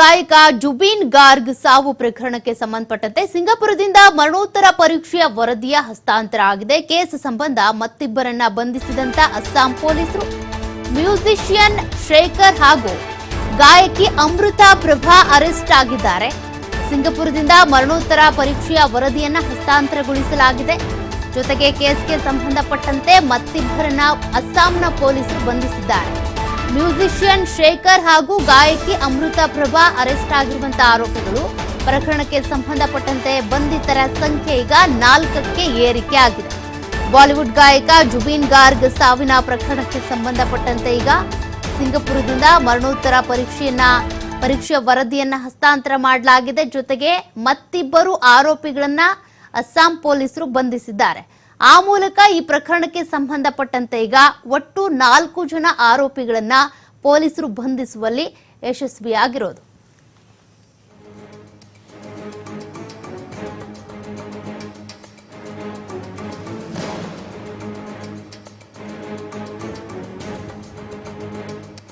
ಗಾಯಕ ಜುಬೀನ್ ಗಾರ್ಗ್ ಸಾವು ಪ್ರಕರಣಕ್ಕೆ ಸಂಬಂಧಪಟ್ಟಂತೆ ಸಿಂಗಾಪುರದಿಂದ ಮರಣೋತ್ತರ ಪರೀಕ್ಷೆಯ ವರದಿಯ ಹಸ್ತಾಂತರ ಆಗಿದೆ. ಕೇಸ್ ಸಂಬಂಧ ಮತ್ತಿಬ್ಬರನ್ನ ಬಂಧಿಸಿದಂತ ಅಸ್ಸಾಂ ಪೊಲೀಸರು. ಮ್ಯೂಸಿಷಿಯನ್ ಶೇಖರ್ ಹಾಗೂ ಗಾಯಕಿ ಅಮೃತಾ ಪ್ರಭಾ ಅರೆಸ್ಟ್ ಆಗಿದ್ದಾರೆ. ಸಿಂಗಾಪುರದಿಂದ ಮರಣೋತ್ತರ ಪರೀಕ್ಷೆಯ ವರದಿಯನ್ನ ಹಸ್ತಾಂತರಗೊಳಿಸಲಾಗಿದೆ. ಜೊತೆಗೆ ಕೇಸ್ಗೆ ಸಂಬಂಧಪಟ್ಟಂತೆ ಮತ್ತಿಬ್ಬರನ್ನ ಅಸ್ಸಾಂನ ಪೊಲೀಸರು ಬಂಧಿಸಿದ್ದಾರೆ. ಮ್ಯೂಸಿಷಿಯನ್ ಶೇಖರ್ ಹಾಗೂ ಗಾಯಕಿ ಅಮೃತ ಪ್ರಭಾ ಅರೆಸ್ಟ್ ಆಗಿರುವಂತಹ ಆರೋಪಗಳು ಪ್ರಕರಣಕ್ಕೆ ಸಂಬಂಧಪಟ್ಟಂತೆ ಬಂಧಿತರ ಸಂಖ್ಯೆ ಈಗ ನಾಲ್ಕಕ್ಕೆ ಏರಿಕೆ ಆಗಿದೆ. ಬಾಲಿವುಡ್ ಗಾಯಕ ಜುಬೀನ್ ಗಾರ್ಗ್ ಸಾವಿನ ಪ್ರಕರಣಕ್ಕೆ ಸಂಬಂಧಪಟ್ಟಂತೆ ಈಗ ಸಿಂಗಪುರದಿಂದ ಮರಣೋತ್ತರ ಪರೀಕ್ಷೆಯನ್ನ ಪರೀಕ್ಷೆ ವರದಿಯನ್ನ ಹಸ್ತಾಂತರ ಮಾಡಲಾಗಿದೆ. ಜೊತೆಗೆ ಮತ್ತಿಬ್ಬರು ಆರೋಪಿಗಳನ್ನ ಅಸ್ಸಾಂ ಪೊಲೀಸರು ಬಂಧಿಸಿದ್ದಾರೆ. ಆ ಮೂಲಕ ಈ ಪ್ರಕರಣಕ್ಕೆ ಸಂಬಂಧಪಟ್ಟಂತೆ ಈಗ ಒಟ್ಟು ನಾಲ್ಕು ಜನ ಆರೋಪಿಗಳನ್ನ ಪೊಲೀಸರು ಬಂಧಿಸುವಲ್ಲಿ ಯಶಸ್ವಿಯಾಗಿರೋದು.